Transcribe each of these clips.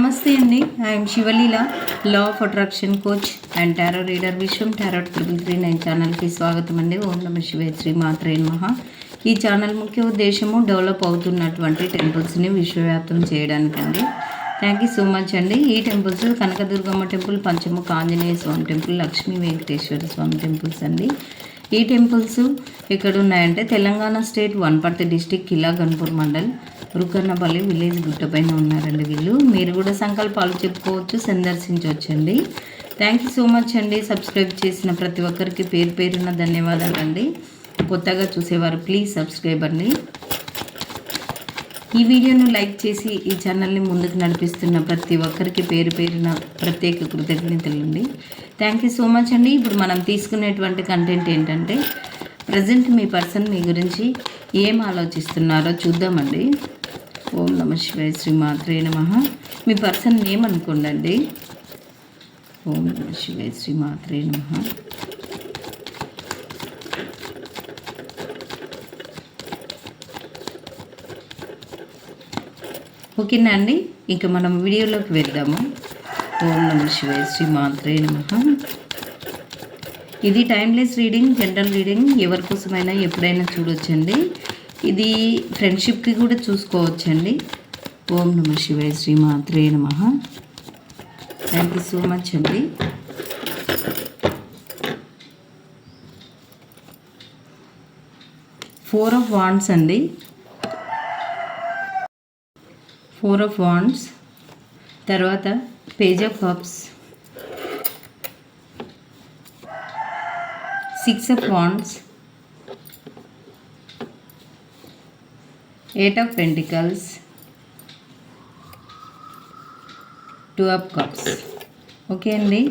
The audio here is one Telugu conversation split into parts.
నమస్తే అండి. I'm Sivaleela law of attraction coach and tarot reader Viswam tarot triple three nine ఛానల్కి స్వాగతం అండి. ఓం నమ శివ శ్రీ మాత్రే మహా ఈ ఛానల్ ముఖ్య ఉద్దేశము డెవలప్ అవుతున్నటువంటి టెంపుల్స్ని విశ్వవ్యాప్తం చేయడానికండి. థ్యాంక్ యూ సో మచ్ అండి. ఈ temples Kanakadurgamma temple Panchamukha Anjaneya Swamy temple Lakshmi Venkateswara Swamy temples అండి. ఈ టెంపుల్స్ ఎక్కడ ఉన్నాయంటే Telangana state Wanaparthy district Kila Ghanpur mandal Rukannapalli village గుట్టపైన ఉన్నారండి వీళ్ళు. మీరు కూడా సంకల్పాలు చెప్పుకోవచ్చు సందర్శించవచ్చండి. థ్యాంక్ యూ సో మచ్ అండి. సబ్స్క్రైబ్ చేసిన ప్రతి ఒక్కరికి పేరు పేరున ధన్యవాదాలండి. కొత్తగా చూసేవారు ప్లీజ్ సబ్స్క్రైబ్ అండి. ఈ వీడియోను లైక్ చేసి ఈ ఛానల్ని ముందుకు నడిపిస్తున్న ప్రతి ఒక్కరికి పేరు పేరున ప్రత్యేక కృతజ్ఞతలండి. థ్యాంక్ యూ సో మచ్ అండి. ఇప్పుడు మనం తీసుకునేటువంటి కంటెంట్ ఏంటంటే ప్రజెంట్ మీ పర్సన్ మీ గురించి ఏం ఆలోచిస్తున్నారో చూద్దామండి. ఓం నమ శివాయ శ్రీ మాత్రే నమ. మీ పర్సన్ నేమ్ అనుకోండి ఓం నమ శివాయ శ్రీ మాత్రే నమ. ఓకేనా అండి? ఇంకా మనం వీడియోలోకి వెళ్దాము. ఓం నమ శివాయ శ్రీ మాత్రే నమ. ఇది టైమ్లెస్ రీడింగ్ జనరల్ రీడింగ్ ఎవరి కోసమైనా ఎప్పుడైనా చూడొచ్చండి. ఇది ఫ్రెండ్షిప్కి కూడా చూసుకోవచ్చండి. ఓం నమ శివాయ శ్రీ మాత్రే నమ. థ్యాంక్ యూ సో మచ్ అండి. ఫోర్ ఆఫ్ వాండ్స్ అండి. ఫోర్ ఆఫ్ వాండ్స్ తర్వాత page of cups six of wands eight of pentacles two of cups okay అండి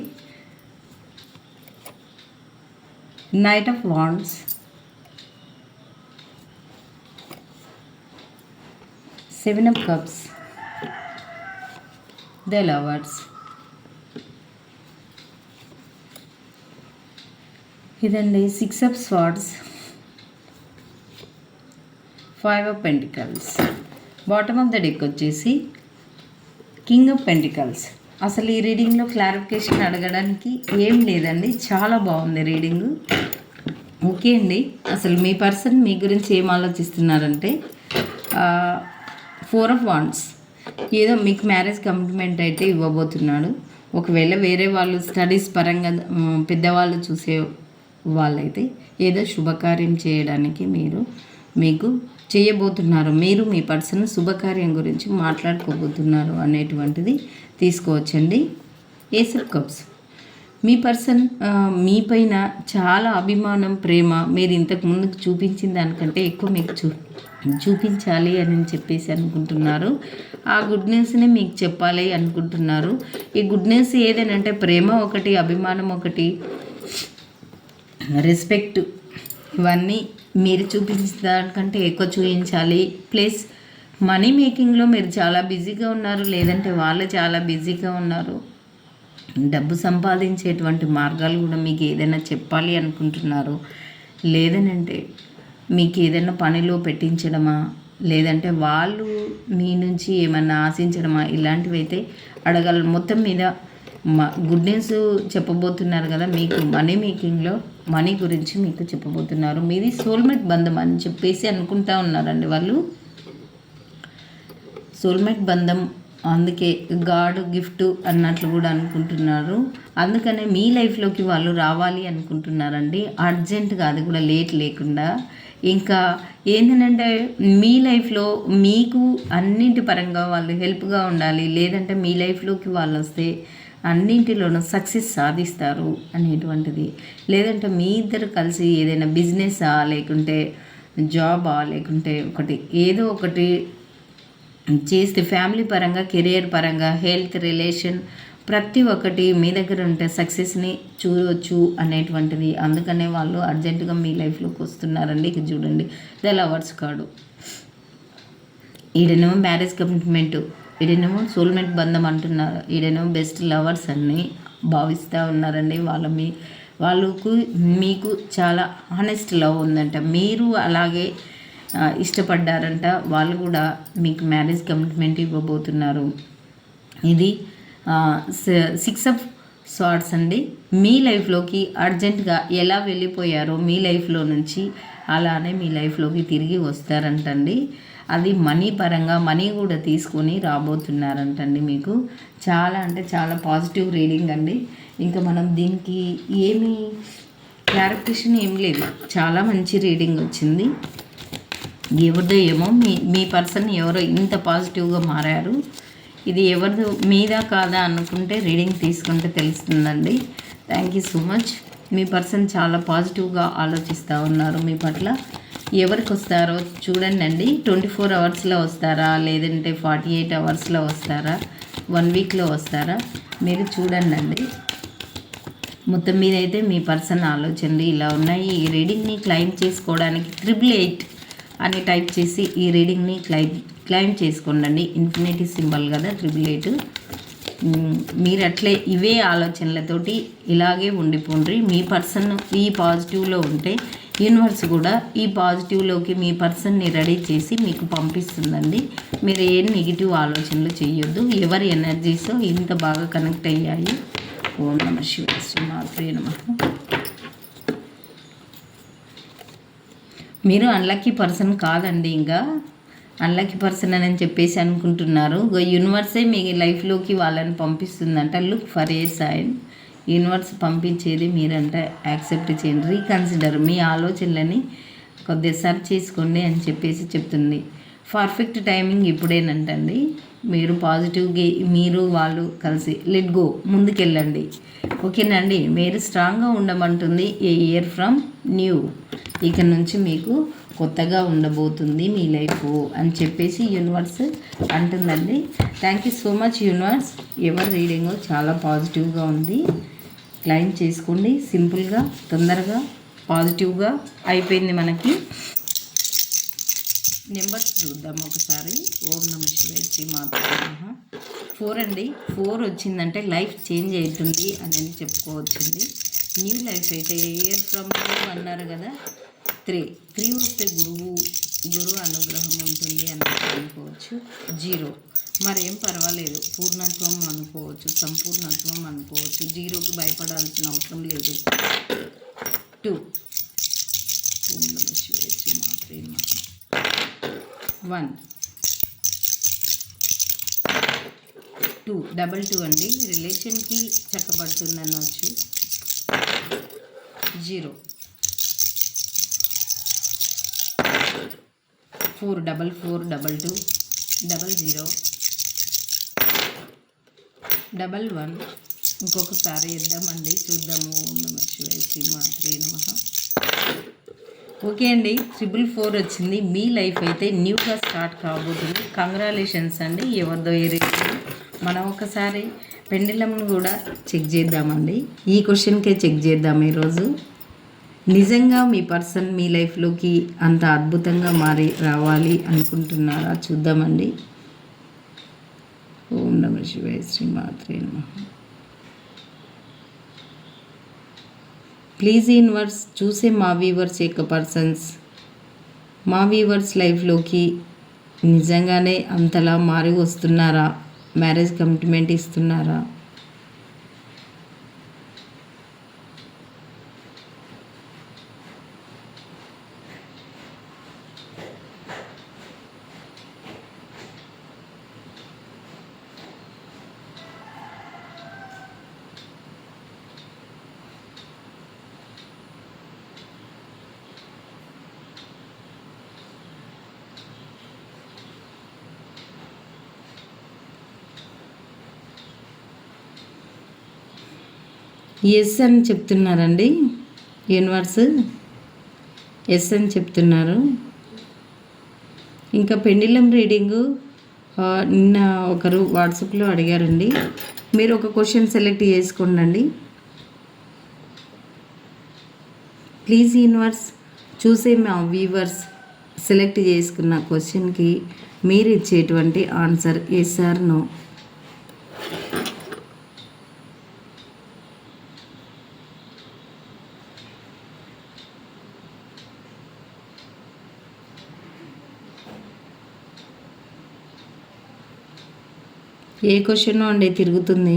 knight of wands seven of cups the lovers ఇదండి six of swords five of pentacles bottom of the deck వచ్చేసి కింగ్ ఆఫ్ పెంటికల్స్ అసలు ఈ రీడింగ్లో క్లారిఫికేషన్ అడగడానికి ఏం లేదండి చాలా బాగుంది రీడింగ్ ఓకే అండి అసలు మీ పర్సన్ మీ గురించి ఏం ఆలోచిస్తున్నారంటే ఫోర్ ఆఫ్ వాండ్స్ ఏదో మీకు మ్యారేజ్ కమిట్మెంట్ అయితే ఇవ్వబోతున్నాడు. ఒకవేళ వేరే వాళ్ళు స్టడీస్ పరంగా పెద్దవాళ్ళు చూసే వాళ్ళైతే ఏదో శుభకార్యం చేయడానికి మీరు మీకు చేయబోతున్నారు. మీరు మీ పర్సన్ శుభకార్యం గురించి మాట్లాడుకోబోతున్నారు అనేటువంటిది తీసుకోవచ్చండి. ఏసప్ కప్స్. మీ పర్సన్ మీ పైన చాలా అభిమానం ప్రేమ మీరు ఇంతకు ముందుకు చూపించిన దానికంటే ఎక్కువ మీకు చూ చూపించాలి అని చెప్పేసి అనుకుంటున్నారు. ఆ గుడ్ న్యూస్ని మీకు చెప్పాలి అనుకుంటున్నారు. ఈ గుడ్ న్యూస్ ఏదేనంటే ప్రేమ ఒకటి అభిమానం ఒకటి రెస్పెక్ట్ ఇవన్నీ మీరు చూపించిన దానికంటే ఎక్కువ చూపించాలి. ప్లస్ మనీ మేకింగ్లో మీరు చాలా బిజీగా ఉన్నారు. లేదంటే వాళ్ళు చాలా బిజీగా ఉన్నారు. డబ్బు సంపాదించేటువంటి మార్గాలు కూడా మీకు ఏదైనా చెప్పాలి అనుకుంటున్నారు. లేదనంటే మీకు ఏదైనా పనిలో పెట్టించడమా? లేదంటే వాళ్ళు మీ నుంచి ఏమన్నా ఆశించడమా? ఇలాంటివి అయితే అడగాలి. మొత్తం మీద మా గుడ్ న్యూస్ చెప్పబోతున్నారు కదా మీకు మనీ మేకింగ్లో మనీ గురించి మీకు చెప్పబోతున్నారు. మీది సోల్మేట్ బంధం అని చెప్పేసి అనుకుంటా ఉన్నారండి వాళ్ళు. సోల్మేట్ బంధం అందుకే గాడ్ గిఫ్ట్ అన్నట్లు కూడా అనుకుంటున్నారు. అందుకనే మీ లైఫ్లోకి వాళ్ళు రావాలి అనుకుంటున్నారండి. అర్జెంటుగా అది కూడా లేట్ లేకుండా. ఇంకా ఏంటంటే మీ లైఫ్లో మీకు అన్నింటి పరంగా వాళ్ళు హెల్ప్గా ఉండాలి. లేదంటే మీ లైఫ్లోకి వాళ్ళు వస్తే అన్నింటిలోనూ సక్సెస్ సాధిస్తారు అనేటువంటిది. లేదంటే మీ ఇద్దరు కలిసి ఏదైనా బిజినెసా లేకుంటే జాబా లేకుంటే ఒకటి ఏదో ఒకటి చేస్తే ఫ్యామిలీ పరంగా కెరియర్ పరంగా హెల్త్ రిలేషన్ ప్రతి ఒక్కటి మీ దగ్గర ఉంటే సక్సెస్ని చూడవచ్చు అనేటువంటిది. అందుకనే వాళ్ళు అర్జెంటుగా మీ లైఫ్లోకి వస్తున్నారండి. ఇక చూడండి ద లవర్స్ కాడు ఈడనేమో మ్యారేజ్ కమిట్మెంటు ఈడనేమో సోల్మేట్ బంధం అంటున్నారు. ఈడనేమో బెస్ట్ లవర్స్ అన్ని భావిస్తూ ఉన్నారండి. వాళ్ళ మీ వాళ్ళకు మీకు చాలా హానెస్ట్ లవ్ ఉందంట. మీరు అలాగే ఇష్టపడ్డారంట. వాళ్ళు కూడా మీకు మ్యారేజ్ కమిట్మెంట్ ఇవ్వబోతున్నారు. ఇది సిక్స్ ఆఫ్ స్వార్ట్స్ అండి. మీ లైఫ్లోకి అర్జెంటుగా ఎలా వెళ్ళిపోయారో మీ లైఫ్లో నుంచి అలానే మీ లైఫ్లోకి తిరిగి వస్తారంటండి. అది మనీ పరంగా మనీ కూడా తీసుకొని రాబోతున్నారంటండి మీకు. చాలా అంటే చాలా పాజిటివ్ రీడింగ్ అండి. ఇంకా మనం దీనికి ఏమి క్లారిఫికేషన్ ఏం లేదు. చాలా మంచి రీడింగ్ వచ్చింది. ఎవరిదో ఏమో మీ మీ పర్సన్ ఎవరో ఇంత పాజిటివ్గా మారారు. ఇది ఎవరిదో మీద కాదా అనుకుంటే రీడింగ్ తీసుకుంటే తెలుస్తుందండి. Thank you so much. Me person చాలా పాజిటివ్గా ఆలోచిస్తూ ఉన్నారు మీ పట్ల. ఎవరికి వస్తారో చూడండి అండి ట్వంటీ ఫోర్ అవర్స్లో వస్తారా? లేదంటే ఫార్టీ ఎయిట్ అవర్స్లో వస్తారా? వన్ వీక్లో వస్తారా? మీరు చూడండి అండి మొత్తం మీద అయితే మీ పర్సన్ ఆలోచనలు ఇలా ఉన్నాయి. ఈ రీడింగ్ని క్లైమ్ చేసుకోవడానికి ట్రిపుల్ ఎయిట్ అని టైప్ చేసి ఈ రీడింగ్ని క్లైమ్ క్లైమ్ చేసుకోండి ఇన్ఫినిటీ సింబల్ కదా ట్రిపుల్ ఎయిట్. మీరు అట్లే ఇవే ఆలోచనలతోటి ఇలాగే ఉండిపోండ్రి మీ పర్సన్ ఈ పాజిటివ్లో ఉంటే యూనివర్స్ కూడా ఈ పాజిటివ్లోకి మీ పర్సన్ని రెడీ చేసి మీకు పంపిస్తుందండి. మీరు ఏం నెగిటివ్ ఆలోచనలు చేయొద్దు. ఎవరి ఎనర్జీస్ ఇంత బాగా కనెక్ట్ అయ్యాయి? ఓం నమ శివ శ్రీమాత్రే నమ. మీరు అన్లక్కీ పర్సన్ కాదండి ఇంకా. అన్లక్కీ పర్సన్ అని చెప్పేసి అనుకుంటున్నారు. యూనివర్సే మీ లైఫ్లోకి వాళ్ళని పంపిస్తుందంట. Look for a sign. Universe పంపించేది మీరంటే యాక్సెప్ట్ చేయండి రీకన్సిడర్ మీ ఆలోచనలని కొద్దిగా సర్చ్ చేసుకోండి అని చెప్పేసి చెప్తుంది. పర్ఫెక్ట్ టైమింగ్ ఇప్పుడేనంటండి. మీరు పాజిటివ్గా మీరు వాళ్ళు కలిసి లెట్ గో ముందుకెళ్ళండి. ఓకేనండి మీరు స్ట్రాంగ్గా ఉండమంటుంది ఏ ఇయర్ ఫ్రమ్ న్యూ ఇక నుంచి మీకు కొత్తగా ఉండబోతుంది మీ లైఫ్ అని చెప్పేసి యూనివర్స్ అంటుందండి. Thank you so much universe. ఎవరి రీడింగ్ చాలా పాజిటివ్గా ఉంది. క్లైమ్ చేసుకోండి. సింపుల్గా తొందరగా పాజిటివ్గా అయిపోయింది మనకి. నెంబర్స్ చూద్దాం ఒకసారి. ఓం నమ శివాయ శ్రీ ఫోర్ అండి. ఫోర్ వచ్చిందంటే లైఫ్ చేంజ్ అవుతుంది అని చెప్పుకోవచ్చింది న్యూ లైఫ్ అయితే ఇయర్ ఫ్రమ్ అన్నారు కదా. త్రీ త్రీ వస్తే గురువు గురువు అనుగ్రహం ఉంటుంది అని అనుకోవచ్చు. జీరో మరేం పర్వాలేదు. పూర్ణత్వం అనుకోవచ్చు సంపూర్ణత్వం అనుకోవచ్చు. జీరోకి భయపడాల్సిన అవసరం లేదు. Two. One. Two. Double two అండి. రిలేషన్కి చక్కబడుతుంది అనవచ్చు zero. Four. Double four double two double zero. Double one ఇంకొకసారి ఇద్దామండి చూద్దాము. నమ శివాయ శ్రీమాత్రే నమ. ఓకే అండి. ట్రిపుల్ ఫోర్ వచ్చింది. మీ లైఫ్ అయితే న్యూగా స్టార్ట్ కాబోతుంది. కంగ్రాలేషన్స్ అండి. ఎవరిదో ఏ మనం ఒకసారి పెండిలంను కూడా చెక్ చేద్దామండి. ఈ క్వశ్చన్కే చెక్ చేద్దాం ఈరోజు. నిజంగా మీ పర్సన్ మీ లైఫ్లోకి అంత అద్భుతంగా మారి రావాలి అనుకుంటున్నారా? చూద్దామండి. ఓం నమ శివాయ శ్రీ మాత్రే నమ ప్లీజ్ ఇన్వర్స్ చూసే మా వీవర్స్ యొక్క పర్సన్స్ మా వీవర్స్ లైఫ్లోకి నిజంగానే అంతలా మారి వస్తున్నారా? మ్యారేజ్ కమిట్మెంట్ ఇస్తున్నారా? ఎస్ అని చెప్తున్నారండి. యూనివర్స్ ఎస్ అని చెప్తున్నారు. ఇంకా పెండిలం రీడింగు నిన్న ఒకరు వాట్సాప్లో అడిగారండి. మీరు ఒక క్వశ్చన్ సెలెక్ట్ చేసుకోండి ప్లీజ్ యూనివర్స్ చూసే మా వ్యూవర్స్ సెలెక్ట్ చేసుకున్న క్వశ్చన్కి మీరు ఇచ్చేటువంటి answer yes or no a question అండి తిరుగుతుంది?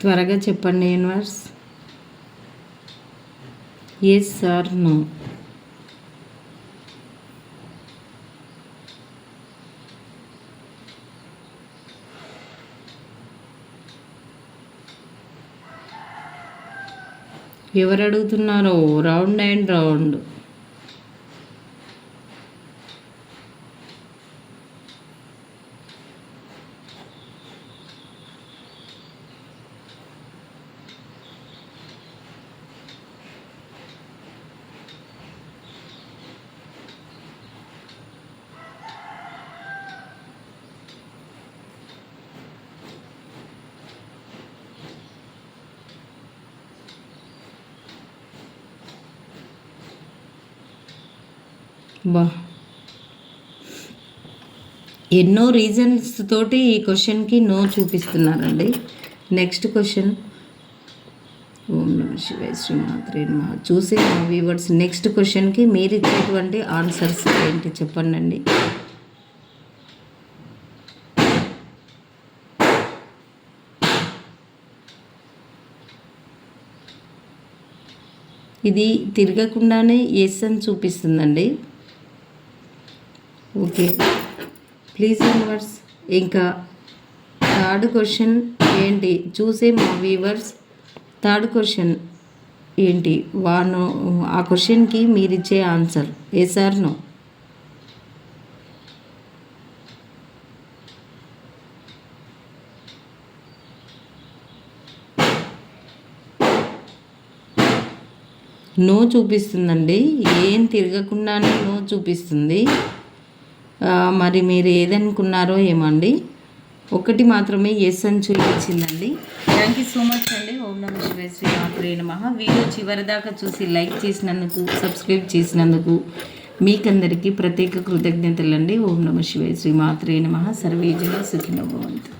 త్వరగా చెప్పండి యూనివర్స్. ఎస్ సార్ నో ఎవరు అడుగుతున్నారో? రౌండ్ అండ్ రౌండ్ బా. ఎన్నో రీజన్స్ తోటి ఈ క్వశ్చన్కి నో చూపిస్తున్నారండి. నెక్స్ట్ క్వశ్చన్ ఓం నమ శివాయ శ్రీమాత్రి నమ. చూసే మా వ్యూవర్స్ నెక్స్ట్ క్వశ్చన్కి మీరు ఇచ్చేటువంటి ఆన్సర్స్ ఏంటి చెప్పండి అండి ఇది తిరగకుండానే ఎస్ అని చూపిస్తుందండి. ఓకే ప్లీజ్ యూనివర్స్ ఇంకా థర్డ్ క్వశ్చన్ ఏంటి? చూసే మా వ్యూవర్స్ థర్డ్ క్వశ్చన్ ఏంటి? వాను ఆ క్వశ్చన్కి మీరు ఇచ్చే answer yes or no no చూపిస్తుందండి. ఏం తిరగకుండానే నో చూపిస్తుంది. మరి మీరు ఏదనుకున్నారో ఏమండి? ఒకటి మాత్రమే ఎస్ అని చూపించిందండి. థ్యాంక్ యూ సో మచ్ అండి. ఓం నమ శివ శ్రీ మాత్రే నమః. వీడియో చివరిదాకా చూసి లైక్ చేసినందుకు సబ్స్క్రైబ్ చేసినందుకు మీకందరికీ ప్రత్యేక కృతజ్ఞతలండి. ఓం నమ శివ శ్రీ మాత్రే నమ. సర్వేజన సుఖినభవంతు